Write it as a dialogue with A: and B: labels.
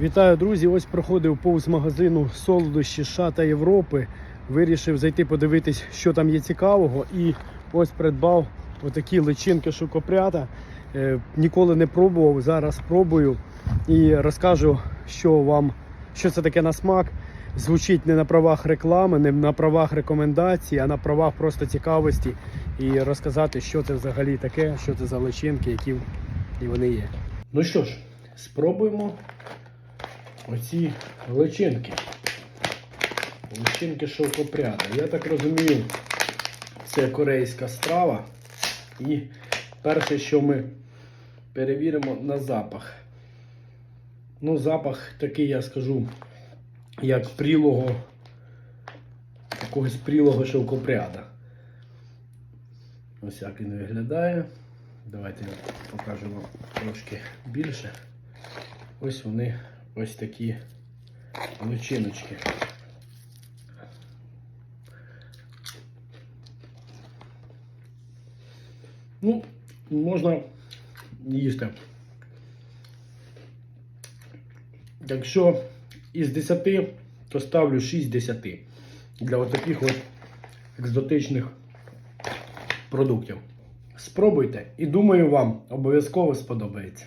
A: Вітаю, друзі! Ось проходив повз магазину солодощі США та Європи. Вирішив зайти подивитись, що там є цікавого. І ось придбав отакі личинки шукопрята. Е, ніколи не пробував, зараз пробую і розкажу, що вам, що це таке на смак. Звучить не на правах реклами, не на правах рекомендацій, а на правах просто цікавості і розказати, що це взагалі таке, що це за личинки, які вони є. Ну що ж, спробуємо оці личинки. Личинки шовкопряда. Я так розумію, це корейська страва. І перше, що ми перевіримо на запах. Ну, запах такий, я скажу, як прілого, якогось прілого шовкопряда. Ось як він виглядає. Давайте вам трошки більше. Ось вони ось такі личиночки. Ну, можна їсти. Якщо із 10, то ставлю 6 10 для отаких от екзотичних продуктів. Спробуйте і думаю, вам обов'язково сподобається.